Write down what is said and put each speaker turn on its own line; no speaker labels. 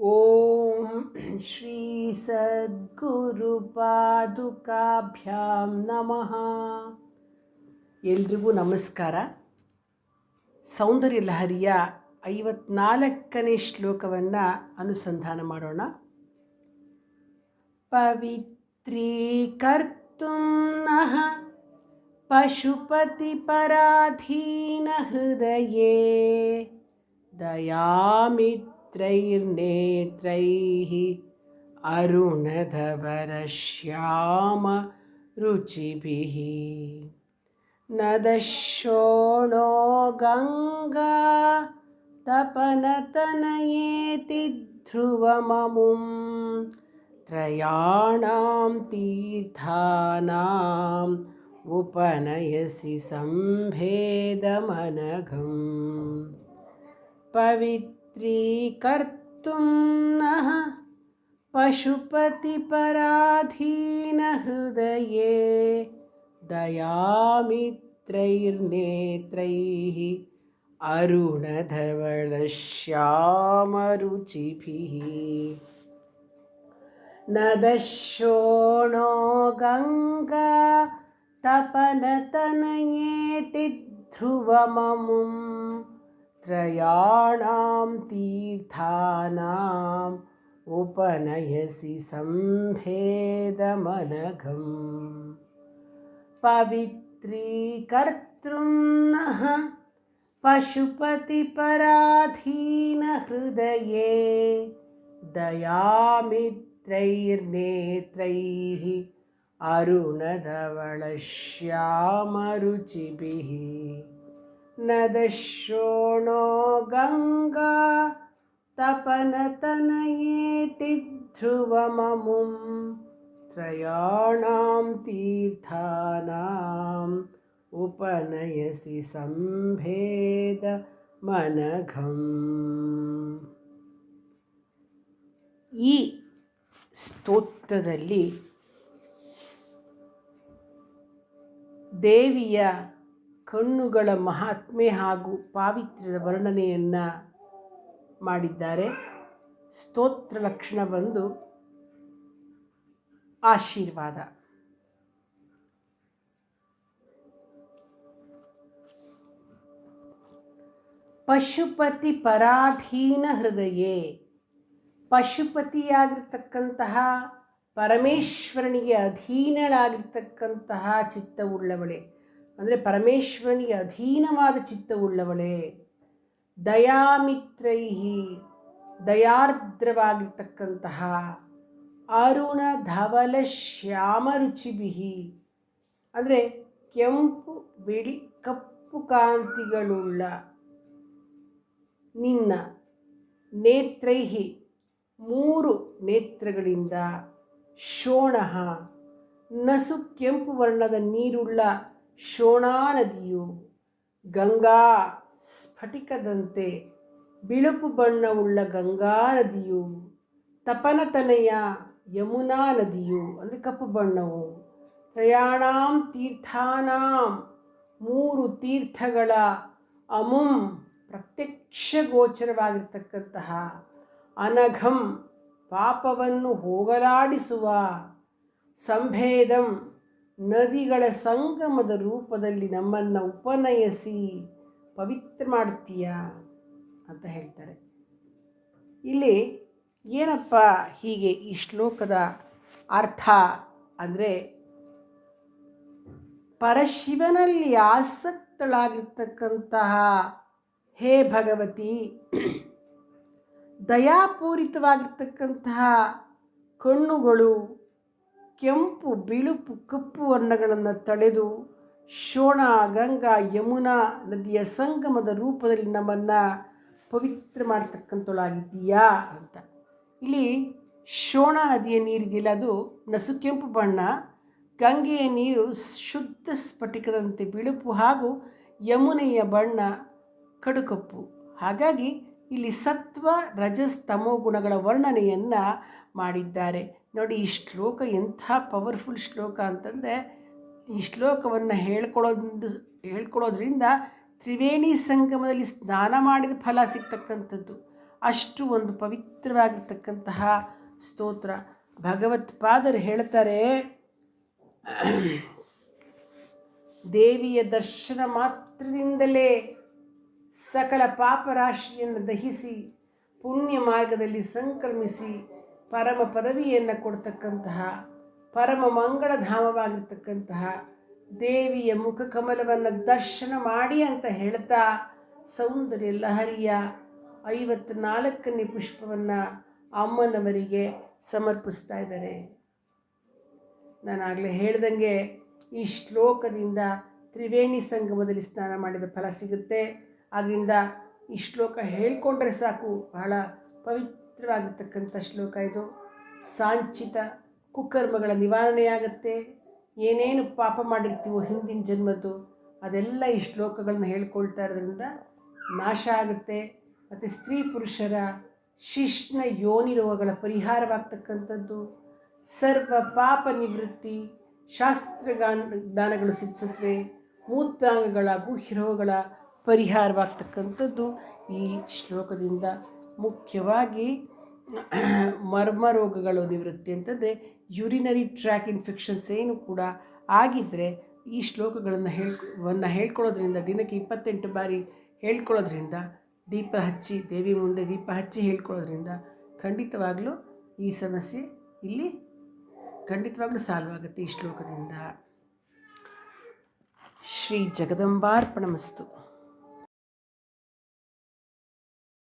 ॐ ಶ್ರೀಸದ್ಗುರುಪಾದುಕಾಭ್ಯಾಂ ನಮಃ ಎಲ್ರಿಗೂ ನಮಸ್ಕಾರ. ಸೌಂದರ್ಯ ಲಹರಿಯ ಐವತ್ನಾಲ್ಕನೇ ಶ್ಲೋಕವನ್ನು ಅನುಸಂಧಾನ ಮಾಡೋಣ. ಪವಿತ್ರೀಕರ್ತು ಪಶುಪತಿ ಪಶುಪತಿಪರಾಧೀನ ಹೃದಯೇ ದಯಾಮಿತ್ त्रैर्नेत्रैः अरुणधवरश्यामरुचिभिः नदशोणो गङ्गा तपनतनयेति ध्रुवममुं त्रयाणां तीर्थानाम् उपनयसि सम्भेदमनघम् पवित्रीकर्तुं नः पशुपतिपराधीनहृदये दयामित्रैर्नेत्रैः अरुणधवलश्यामरुचिभिः न दशोणो गङ्गा तपनतनयेति ध्रुवममुम् त्रयाणां तीर्थानाम् उपनयसि सम्भेदमनघम् पवित्रीकर्तृं नः पशुपतिपराधीनहृदये दयामित्रैर्नेत्रैः अरुणधवलश्यामरुचिभिः न दशोणो गङ्गा तपनतनयेति ध्रुवममुं त्रयाणां तीर्थानाम् उपनयसि सम्भेदमनघम् ಈ ಸ್ತೋತ್ರದಲ್ಲಿ ದೇವಿಯ ಕಣ್ಣುಗಳ ಮಹಾತ್ಮೆ ಹಾಗೂ ಪಾವಿತ್ರ್ಯದ ವರ್ಣನೆಯನ್ನು ಮಾಡಿದ್ದಾರೆ. ಸ್ತೋತ್ರ ಲಕ್ಷಣ ಬಂದು ಆಶೀರ್ವಾದ. ಪಶುಪತಿ ಪರಾಧೀನ ಹೃದಯೇ, ಪಶುಪತಿಯಾಗಿರ್ತಕ್ಕಂತಹ ಪರಮೇಶ್ವರನಿಗೆ ಅಧೀನಳಾಗಿರ್ತಕ್ಕಂತಹ ಚಿತ್ತವುಳ್ಳವಳೆ ಅಂದರೆ ಪರಮೇಶ್ವರನಿಗೆ ಅಧೀನವಾದ ಚಿತ್ತವುಳ್ಳವಳೇ, ದಯಾಮಿತ್ರೈಹಿ, ದಯಾರ್ದ್ರವಾಗಿರ್ತಕ್ಕಂತಹ ಅರುಣ ಧವಲ ಶ್ಯಾಮರುಚಿಬಿಹಿ ಅಂದರೆ ಕೆಂಪು, ಬಿಳಿ, ಕಪ್ಪು ಕಾಂತಿಗಳುಳ್ಳ ನಿನ್ನ ನೇತ್ರೈಹಿ ಮೂರು ನೇತ್ರಗಳಿಂದ ಶೋಣ, ನಸು ಕೆಂಪು ವರ್ಣದ ನೀರುಳ್ಳ ಶೋಣಾ ನದಿಯು ಗಂಗಾ ಸ್ಫಟಿಕದಂತೆ ಬಿಳುಪು ಬಣ್ಣವುಳ್ಳ ಗಂಗಾ ನದಿಯು ತಪನತನೆಯ ಯಮುನಾ ನದಿಯು, ಅಂದರೆ ಕಪ್ಪು ಬಣ್ಣವು. ತ್ರಯಾಣಾಂ ತೀರ್ಥಾನಾಂ ಮೂರು ತೀರ್ಥಗಳ ಅಮುಂ ಪ್ರತ್ಯಕ್ಷ ಗೋಚರವಾಗಿರ್ತಕ್ಕಂತಹ ಅನಘಂ ಪಾಪವನ್ನು ಹೋಗಲಾಡಿಸುವ ಸಂಭೇದಂ ನದಿಗಳ ಸಂಗಮದ ರೂಪದಲ್ಲಿ ನಮ್ಮನ್ನು ಉಪನಯಿಸಿ ಪವಿತ್ರ ಮಾಡ್ತೀಯ ಅಂತ ಹೇಳ್ತಾರೆ. ಇಲ್ಲಿ ಏನಪ್ಪ ಹೀಗೆ ಈ ಶ್ಲೋಕದ ಅರ್ಥ ಅಂದರೆ ಪರಶಿವನಲ್ಲಿ ಆಸಕ್ತಳಾಗಿರ್ತಕ್ಕಂತಹ ಹೇ ಭಗವತಿ, ದಯಾಪೂರಿತವಾಗಿರ್ತಕ್ಕಂತಹ ಕಣ್ಣುಗಳು ಕೆಂಪು ಬಿಳುಪು ಕಪ್ಪು ವರ್ಣಗಳನ್ನು ತಳೆದು ಶೋಣ, ಗಂಗಾ, ಯಮುನಾ ನದಿಯ ಸಂಗಮದ ರೂಪದಲ್ಲಿ ನಮ್ಮನ್ನು ಪವಿತ್ರ ಮಾಡ್ತಕ್ಕಂಥಳಾಗಿದ್ದೀಯಾ ಅಂತ. ಇಲ್ಲಿ ಶೋಣ ನದಿಯ ನೀರಿದೆಯಲ್ಲ ಅದು ನಸು ಕೆಂಪು ಬಣ್ಣ, ಗಂಗೆಯ ನೀರು ಶುದ್ಧ ಸ್ಫಟಿಕದಂತೆ ಬಿಳುಪು ಹಾಗೂ ಯಮುನೆಯ ಬಣ್ಣ ಕಡುಕಪ್ಪು. ಹಾಗಾಗಿ ಇಲ್ಲಿ ಸತ್ವ ರಜಸ್ತಮೋ ಗುಣಗಳ ವರ್ಣನೆಯನ್ನು ಮಾಡಿದ್ದಾರೆ. ನೋಡಿ, ಈ ಶ್ಲೋಕ ಎಂಥ ಪವರ್ಫುಲ್ ಶ್ಲೋಕ ಅಂತಂದರೆ, ಈ ಶ್ಲೋಕವನ್ನು ಹೇಳ್ಕೊಡೋದು, ಹೇಳ್ಕೊಡೋದ್ರಿಂದ ತ್ರಿವೇಣಿ ಸಂಗಮದಲ್ಲಿ ಸ್ನಾನ ಮಾಡಿದ ಫಲ ಸಿಗ್ತಕ್ಕಂಥದ್ದು. ಅಷ್ಟು ಒಂದು ಪವಿತ್ರವಾಗಿರ್ತಕ್ಕಂತಹ ಸ್ತೋತ್ರ. ಭಗವತ್ಪಾದರು ಹೇಳ್ತಾರೆ, ದೇವಿಯ ದರ್ಶನ ಮಾತ್ರದಿಂದಲೇ ಸಕಲ ಪಾಪರಾಶಿಯನ್ನು ದಹಿಸಿ, ಪುಣ್ಯ ಮಾರ್ಗದಲ್ಲಿ ಸಂಕ್ರಮಿಸಿ ಪರಮ ಪದವಿಯನ್ನು ಕೊಡ್ತಕ್ಕಂತಹ ಪರಮ ಮಂಗಳಧಾಮವಾಗಿರ್ತಕ್ಕಂತಹ ದೇವಿಯ ಮುಖ ಕಮಲವನ್ನು ದರ್ಶನ ಮಾಡಿ ಅಂತ ಹೇಳ್ತಾ ಸೌಂದರ್ಯ ಲಹರಿಯ ಐವತ್ನಾಲ್ಕನೇ ಪುಷ್ಪವನ್ನು ಅಮ್ಮನವರಿಗೆ ಸಮರ್ಪಿಸ್ತಾ ಇದ್ದಾರೆ. ನಾನಾಗಲೇ ಹೇಳ್ದಂಗೆ ಈ ಶ್ಲೋಕದಿಂದ ತ್ರಿವೇಣಿ ಸಂಗಮದಲ್ಲಿ ಸ್ನಾನ ಮಾಡಿದ ಫಲ ಸಿಗುತ್ತೆ. ಆದ್ದರಿಂದ ಈ ಶ್ಲೋಕ ಹೇಳ್ಕೊಂಡ್ರೆ ಸಾಕು, ಬಹಳ ಪವಿತ್ರವಾಗಿರ್ತಕ್ಕಂಥ ಶ್ಲೋಕ ಇದು. ಸಾಂಚಿತ ಕುಕರ್ಮಗಳ ನಿವಾರಣೆಯಾಗತ್ತೆ. ಏನೇನು ಪಾಪ ಮಾಡಿರ್ತೀವೋ ಹಿಂದಿನ ಜನ್ಮದ್ದು, ಅದೆಲ್ಲ ಈ ಶ್ಲೋಕಗಳನ್ನ ಹೇಳ್ಕೊಳ್ತಾ ಇರೋದ್ರಿಂದ ನಾಶ ಆಗುತ್ತೆ. ಮತ್ತು ಸ್ತ್ರೀ ಪುರುಷರ ಶಿಷ್ಣ ಯೋನಿ ರೋಗಗಳ ಪರಿಹಾರವಾಗ್ತಕ್ಕಂಥದ್ದು. ಸರ್ವ ಪಾಪ ನಿವೃತ್ತಿ, ಶಾಸ್ತ್ರಗಾನ ದಾನಗಳು ಸಿದ್ಧಿಸುತ್ತವೆ ಮೂತ್ರಾಂಗಗಳ ಗುಹ್ಯರೋಗಗಳ ಪರಿಹಾರವಾಗ್ತಕ್ಕಂಥದ್ದು ಈ ಶ್ಲೋಕದಿಂದ. ಮುಖ್ಯವಾಗಿ ಮರ್ಮ ರೋಗಗಳು ನಿವೃತ್ತಿ ಅಂತಂದರೆ ಯುರಿನರಿ ಟ್ರ್ಯಾಕ್ ಇನ್ಫೆಕ್ಷನ್ಸ್ ಏನು ಕೂಡ ಆಗಿದ್ದರೆ ಈ ಶ್ಲೋಕಗಳನ್ನು ಹೇಳ್ ಹೇಳ್ಕೊಳ್ಳೋದ್ರಿಂದ ದಿನಕ್ಕೆ ಇಪ್ಪತ್ತೆಂಟು ಬಾರಿ ಹೇಳ್ಕೊಳ್ಳೋದ್ರಿಂದ ದೀಪ ಹಚ್ಚಿ, ದೇವಿ ಮುಂದೆ ದೀಪ ಹಚ್ಚಿ ಹೇಳ್ಕೊಳ್ಳೋದ್ರಿಂದ ಖಂಡಿತವಾಗಲೂ ಈ ಸಮಸ್ಯೆ ಇಲ್ಲಿ ಖಂಡಿತವಾಗ್ಲೂ ಸಾಲ್ವ್ ಆಗುತ್ತೆ ಈ ಶ್ಲೋಕದಿಂದ. ಶ್ರೀ ಜಗದಂಬಾರ್ಪಣಮಸ್ತು.